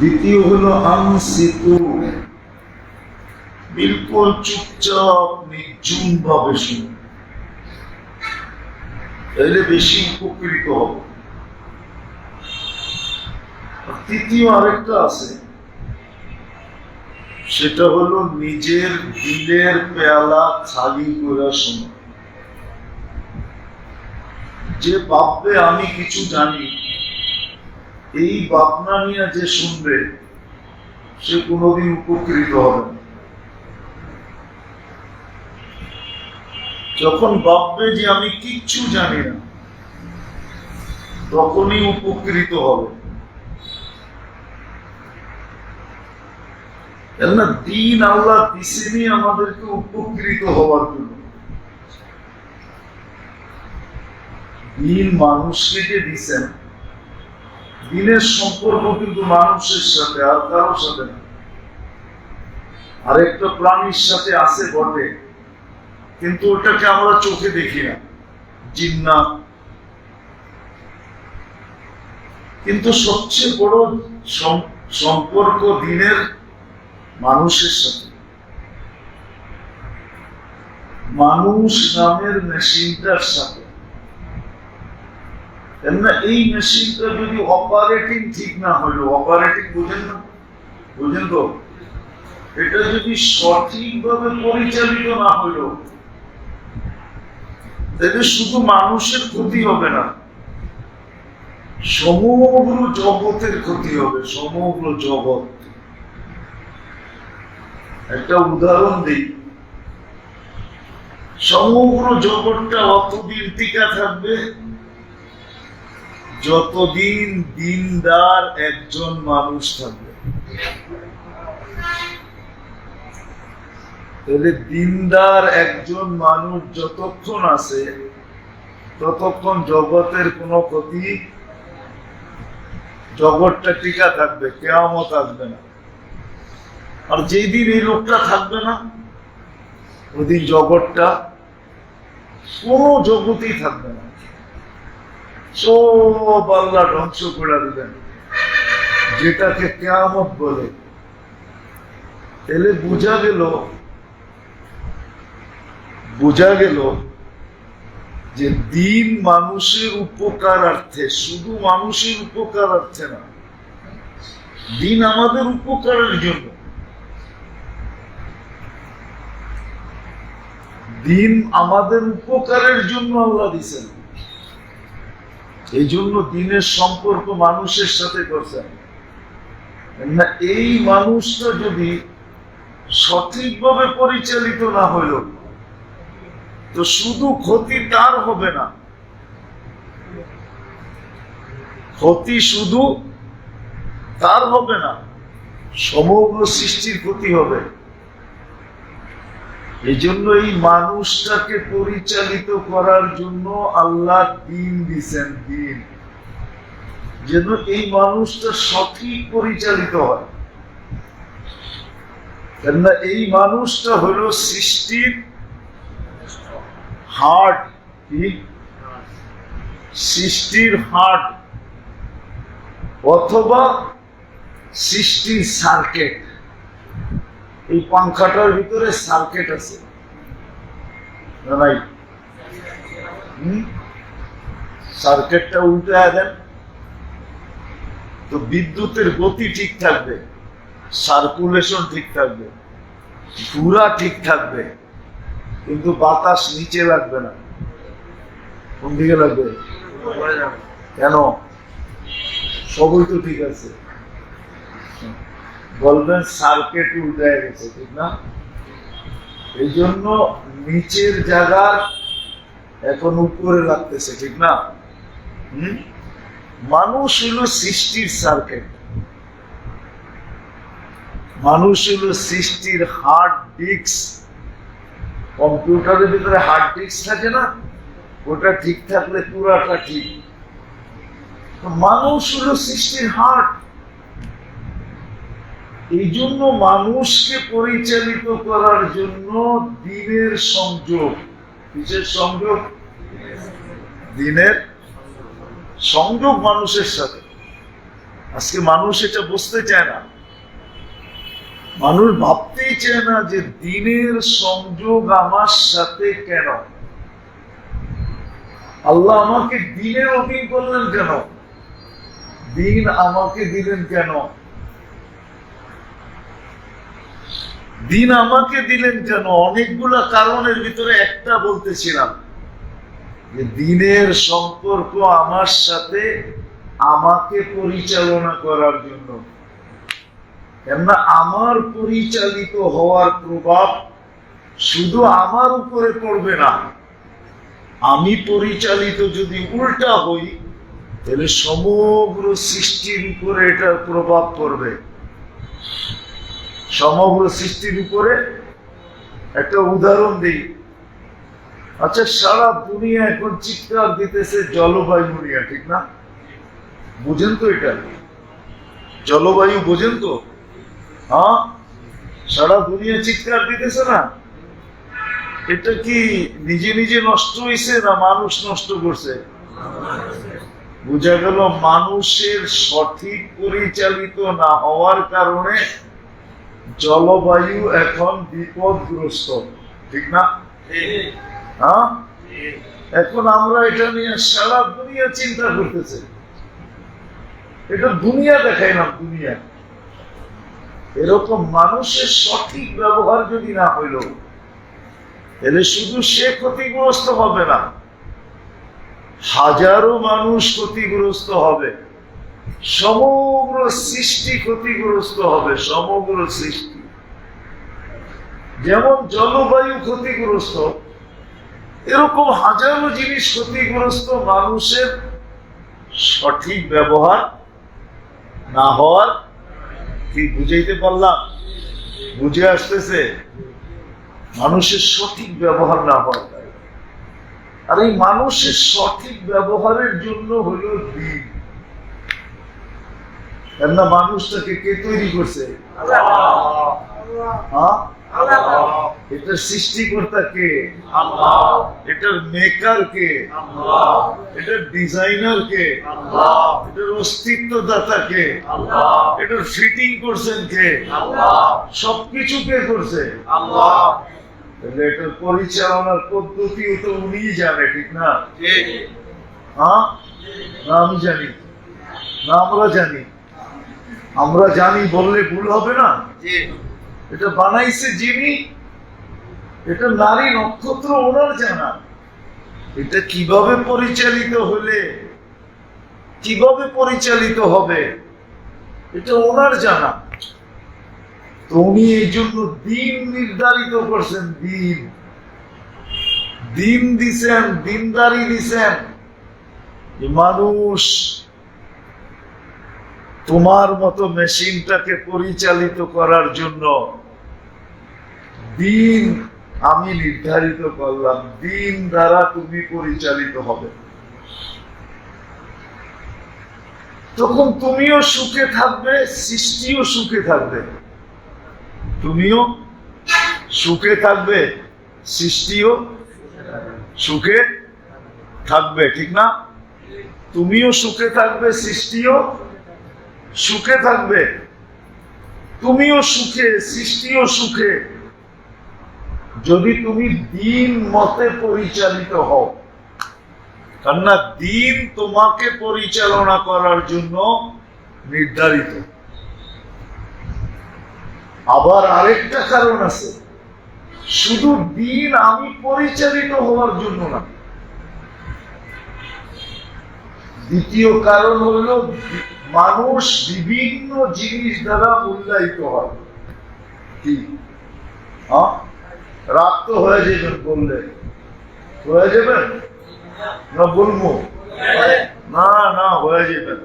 দ্বিতীয় হলো বিলকুল চুপচাপ নির্জুম ভাবে শুনো। তাহলে বেশি উপকৃত হবে তৃতীয় আরেকটা আছে, সেটা হলো নিজের দিলের পেয়ালা খালি করে শোনো। যে ভাববে আমি কিছু জানি, এই ভাবনা নিয়ে যে শুনবে, সে কোনোদিন উপকৃত হবে যখন ভাববে যে আমি কিচ্ছু জানি না, তখনই উপকৃত হবে। দিন আল্লাহ দিছেনি আমাদেরকে উপকৃত হওয়ার জন্য। দিন মানুষকে যে দিছেন দিনের সম্পর্ক কিন্তু মানুষের সাথে আর কারোর সাথে না। আরেকটা প্রাণীর সাথে আছে বটে, কিন্তু ওটাকে আমরা চোখে দেখি না। জিন্না কিন্তু সবচেয়ে বড় সম্পর্ক দিনের মানুষের সাথে। মানুষ নামের মেশিনটার সাথে। কেননা এই মেশিনটা যদি অপারেটিং ঠিক না হইল অপারেটিং বুঝেন না। বুঝেন তো? এটা যদি সঠিকভাবে পরিচালিত না হইল তাহলে শুধু মানুষের ক্ষতি হবে না, সমগ্র জগতের ক্ষতি হবে, সমগ্র জগৎ। একটা উদাহরণ দিই। সমগ্র জগৎটা অতদিন টিকা থাকবে যতদিন দিনদার একজন মানুষ থাকবে তাহলে দিনদার একজন মানুষ যতক্ষণ আছে, ততক্ষণ জগতের কোনো ক্ষতি জগৎটা টিকা থাকবে, কেয়ামত আসবে না। আর যেই দিন এই লোকটা থাকবে না, ওই দিন জগৎটা কোনো জগতেই থাকবে না। সব আল্লাহ ধ্বংস করে দিবেন। যেটাকে কেয়ামত বলে। বোঝা গেল বোঝা গেল যে দিন মানুষের উপকারার্থে, শুধু মানুষের উপকারার্থে না, দিন আমাদের উপকারের জন্য। দিন আমাদের উপকারের জন্য আল্লাহ দিছেন এই জন্য দিনের সম্পর্ক মানুষের সাথে করছেন না, এই মানুষটা যদি সঠিকভাবে পরিচালিত না হইল, তো শুধু ক্ষতি তার হবে না। ক্ষতি শুধু তার হবে না, সমগ্র সৃষ্টির ক্ষতি হবে। এই জন্য এই মানুষটাকে পরিচালিত করার জন্য আল্লাহ দিন দিছেন দিন। যেন এই মানুষটা সঠিক পরিচালিত হয়। কেননা এই মানুষটা হলো সৃষ্টির হার্ট, কি? সৃষ্টির হার্ট অথবা সৃষ্টির সার্কেট এই পাংখাটার ভিতরে সার্কেট আছে। নাই সার্কেটটা উল্টে দেন। তো বিদ্যুতের গতি ঠিক থাকবে সার্কুলেশন ঠিক থাকবে পুরা ঠিক থাকবে, কিন্তু বাতাস নিচে লাগবে না। কোন দিকে লাগবে? কেন? সবই তো ঠিক আছে। বলবেন সার্কেট উল্টে গেছে, ঠিক না? এই জন্য নিচের জায়গা এখন উপরে লাগতেছে, ঠিক না? মানুষ হলো সৃষ্টির সার্কেট মানুষ হলো সৃষ্টির হার্ড ডিস্ক কম্পিউটারের ভিতরে হার্ড ডিস্ক থাকে না? ওটা ঠিক থাকলে পুরাটা ঠিক। মানুষ হলো সৃষ্টির হার্ট এই জন্য মানুষকে পরিচালিত করার জন্য দিনের সংযোগ। কিসের সংযোগ? দিনের সংযোগ মানুষের সাথে। আজকে মানুষ এটা বুঝতে চায় না। মানুষ ভাবতেই চায় না যে দিনের সংযোগ আমার সাথে কেন? আল্লাহ আমাকে দিনের অধীন করলেন কেন? দিন আমাকে দিলেন কেন? দিন আমাকে দিলেন কেন? অনেকগুলা কারণের ভিতরে একটা বলতেছিলাম যে দিনের সম্পর্ক আমার সাথে আমাকে পরিচালনা করার জন্য। কেননা আমার পরিচালিত হওয়ার প্রভাব শুধু আমার উপরে পড়বে না। আমি পরিচালিত যদি উল্টা হই, তাহলে সমগ্র সৃষ্টির উপরে এটার প্রভাব পড়বে। সমগ্র সৃষ্টির উপরে একটা উদাহরণ দিই। আচ্ছা সারা দুনিয়া এখন চিৎকার দিতেছে জলবায়ু নিয়ে ঠিক না? বুঝেন তো এটা। জলবায়ু বোঝেন তো? হ্যাঁ? সারা দুনিয়া চিৎকার দিতেছে না? এটা কি নিজে নিজে নষ্ট হয়েছে না মানুষ নষ্ট করছে? বোঝা গেল, মানুষের সঠিক পরিচালিত না হওয়ার কারণে জলবায়ু এখন বিপদগ্রস্ত, ঠিক না? হ্যাঁ? এখন আমরা এটা নিয়ে সারা দুনিয়া চিন্তা করতেছে। এটা দুনিয়া দেখাই না দুনিয়া। এরকম মানুষের সঠিক ব্যবহার যদি না হইল, তাহলে শুধু সে ক্ষতিগ্রস্ত হবে না, হাজারো মানুষ ক্ষতিগ্রস্ত হবে। সমগ্র সৃষ্টি ক্ষতিগ্রস্ত হবে, সমগ্র সৃষ্টি। যেমন জলবায়ু ক্ষতিগ্রস্ত, এরকম হাজারো জিনিস ক্ষতিগ্রস্ত মানুষের সঠিক ব্যবহার না হওয়ার কি বুঝাইতে পারলাম? বুঝে আসতেছে, মানুষের সঠিক ব্যবহার না হওয়ার। আর এই মানুষের সঠিক ব্যবহারের জন্য হলো দিন। কেননা মানুষটাকে কে তৈরি করছে? হ্যাঁ? এটার সৃষ্টিকর্তা কে? এটার মেকার কে? এটার ডিজাইনার কে? এটার অস্তিত্ব দাতা কে এটার ফিটিং করছেন কে? সবকিছু কে করছে? তাহলে এটার পরিচালনার পদ্ধতিও তো উনিই জানে ঠিক না? হ্যাঁ? না আমি জানি। না আমরা জানি। আমরা জানি বললে ভুল হবে না। এটা বানাইছে যিনি এটা নারী নক্ষত্র ওনার জানা। এটা কীভাবে পরিচালিত হলে কীভাবে পরিচালিত হবে এটা ওনার জানা। তো উনি এই জন্য দিন নির্ধারিত করছেন দিন। দিন দিছেন দিনদারি দিছেন। যে মানুষ তোমার মতো মেশিনটাকে পরিচালিত করার জন্য দিন আমি নির্ধারিত করলাম, দিন দ্বারা তুমি পরিচালিত হবে। তখন তুমিও সুখে থাকবে, সৃষ্টিও সুখে থাকবে। তুমিও সুখে থাকবে, সৃষ্টিও সুখে থাকবে, ঠিক না? তুমিও সুখে থাকবে, সৃষ্টিও সুখে থাকবে। তুমিও সুখে, সৃষ্টিও সুখে। যদি তুমি দিন মতে পরিচালিত হও, কেননা দিন তোমাকে পরিচালনা করার জন্য নির্ধারিত। আবার আরেকটা কারণ আছে। শুধু দিন আমি পরিচালিত হওয়ার জন্য না। দ্বিতীয় কারণ হলো মানুষ বিভিন্ন জিনিস দ্বারা মূল্যায়িত হয়। কি? হ্যাঁ? রাত তো হয়ে যাবেন বললে। হয়ে যাবেন না বলব? না না, হয়ে যাবেন?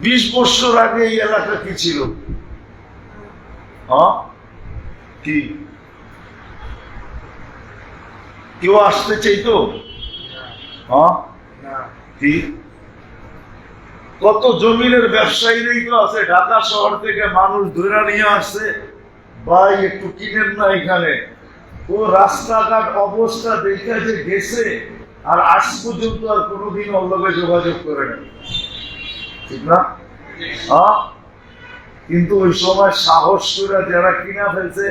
বিশ বছর আগে এই এলাকা কি ছিল? হ্যাঁ? কি? কেউ আসতে চাইতো? হ্যাঁ? কি? কত জমিনের ব্যবসায়ীরাই তো আছে? ঢাকা শহর থেকে মানুষ ধরে নিয়ে আসছে। ভাই, একটু কিনেন না এখানে। ও রাস্তাঘাট অবস্থা দেখে যে গেছে, আর আজ পর্যন্ত আর কোনোদিন অল্লগে যোগাযোগ করে নাই। ঠিক না? হ্যাঁ? কিন্তু ওই সময় সাহস করে যারা কিনা ফেলছে,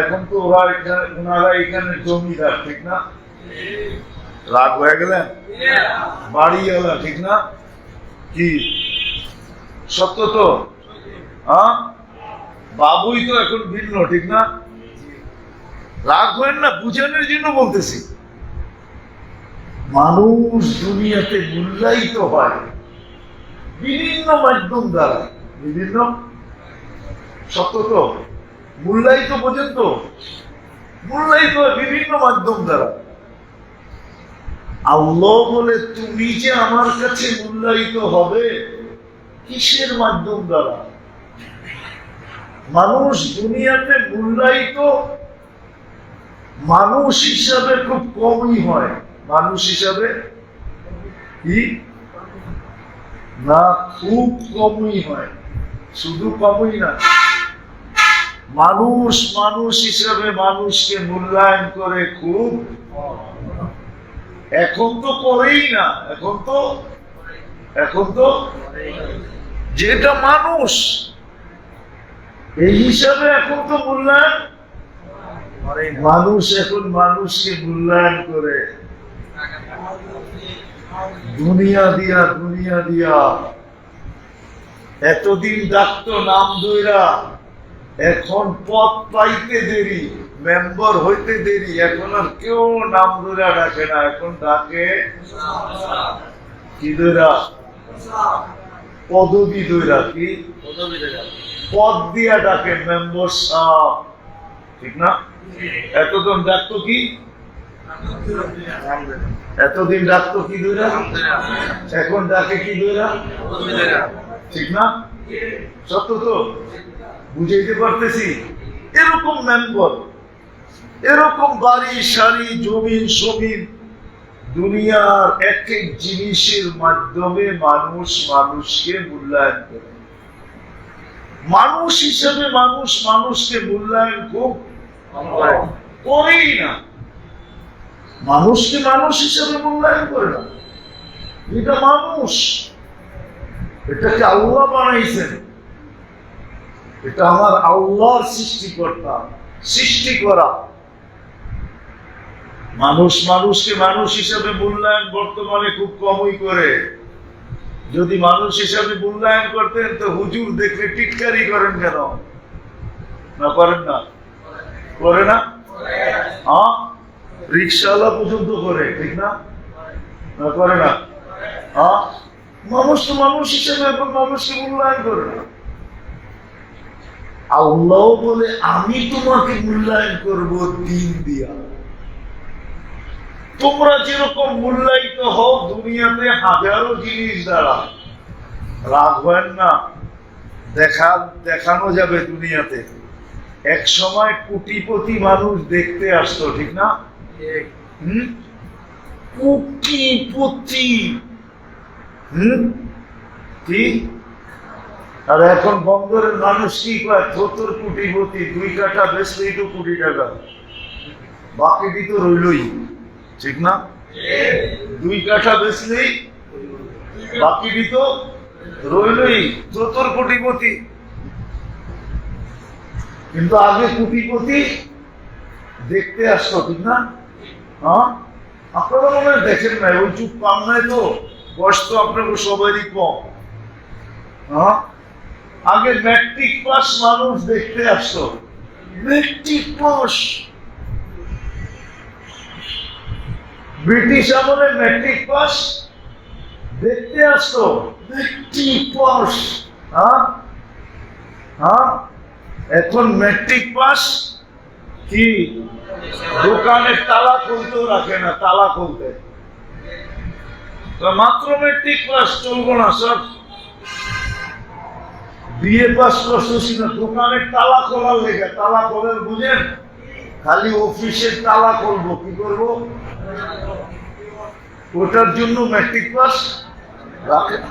এখন তো ওরা এখানে, ওনারা এখানে জমিদার, ঠিক না? রাগ হয়ে গেলেন? বাড়িওয়ালা, ঠিক না? কি? সত্য তো? হ্যাঁ? বাবুই তো এখন ভিন্ন, ঠিক না? রাগ হয় না বুঝানোর জন্য বলতেছি। মানুষ দুনিয়াতে মূল্যায়িত হয়। বিভিন্ন মাধ্যম দ্বারা। বিভিন্ন? সত্য তো? মূল্যায়িত বোঝেন তো মূল্যায়িত হয় বিভিন্ন মাধ্যম দ্বারা। আল্লাহ বলে, তুমি যে আমার কাছে মূল্যায়িত হবে, কিসের মাধ্যম দ্বারা? মানুষ দুনিয়াতে মূল্যায়িত মানুষ হিসাবে খুব কমই হয়। মানুষ হিসাবে কি? না, খুব কমই হয়। শুধু কমই না। মানুষ মানুষ হিসাবে মানুষকে মূল্যায়ন করে খুব এখন তো করেই না, এখন তো এখন তো যেটা মানুষ। এই হিসাবে এখন তো মূল্যায়ন মানুষ এখন মানুষকে মূল্যায়ন করে। দুনিয়া দিয়া দুনিয়া দিয়া। এতদিন ডাকতো নাম দইরা এখন পথ পাইতে দেরি। মেম্বার হইতে দেরি এখন আর কেউ নাম ধরে ডাকে না এখন ডাকে কি দইরা পদবি দইরা কি? পদ দিয়া ডাকে মেম্বার সাহ। ঠিক না? এতদিন ডাকতো কি? এতদিন ডাকতো কি দইরা এখন ডাকে কি দইরা ঠিক না? সত্য তো? বুঝাইতে পারতেছি। এরকম মেম্বার। এরকম বাড়ি সারি জমিন সমিন দুনিয়ার এক এক জিনিসের মাধ্যমে মানুষ মানুষকে মূল্যায়ন করে। মানুষ হিসেবে মানুষ মানুষকে মূল্যায়ন খুব করেই না। মানুষকে মানুষ হিসেবে মূল্যায়ন করে না। এটা মানুষ। এটাকে আল্লাহ বানাইছেন। এটা আমার আল্লাহর সৃষ্টিকর্তা, সৃষ্টি করা। মানুষ মানুষকে মানুষ হিসাবে মূল্যায়ন বর্তমানে খুব কমই করে। যদি মানুষ হিসাবে মূল্যায়ন করতেন, তো হুজুর দেখলে টিটকারি করেন কেন? না, করেন না। করে না? হ্যাঁ? রিক্সাওয়ালা পর্যন্ত করে, ঠিক না? না, করে না। হ্যাঁ? মানুষ তো মানুষ হিসেবে এখন মানুষকে মূল্যায়ন করে না। আল্লাহ বলে, আমি তোমাকে মূল্যায়ন করব দিন দিয়া। তোমরা যেরকম মূল্যায়িত হও দুনিয়াতে হাজারো জিনিস দ্বারা। রাগ হয় না। দেখা, দেখানো যাবে দুনিয়াতে। এক সময় কোটিপতি মানুষ দেখতে আসতো, ঠিক না? হুম? কোটিপতি। হুম? কি? আর এখন বন্দরের মানুষ কি কয়? সত্তর কোটিপতি, দুই কাঠা বেচলেই তো কোটি টাকা। বাকিটি তো রইলই। ঠিক না? দুই কাঠা বেচলেই বাকিটি তো রইলই। সত্তর কোটিপতি। কিন্তু আগে কোটিপতি দেখতে আসতো ঠিক না? হ্যাঁ? আপনারা মনে হয় দেখেন না ওই চুপ পান নাই তো? বয়স তো আপনাকে সবারই কম। হ্যাঁ? আগে ম্যাট্রিক পাস মানুষ দেখতে আসতো। ম্যাট্রিক পাস ব্রিটিশ আমলে ম্যাট্রিক পাস? দেখতে আসতো ম্যাট্রিক পাস। হ্যাঁ হ্যাঁ এখন ম্যাট্রিক পাস? কি? দোকানের তালা খুলতেও রাখে না, তালা খুলতে। মাত্র মেট্রিক পাস, চলবো না সব বিয়ে পাস করতেছি না দোকানের তালা খোলার লেগে, তালা খোলার বুঝেন? খালি অফিসের তালা খুলবো, কি করব? ওটার জন্য ম্যাট্রিক পাস রাখে না।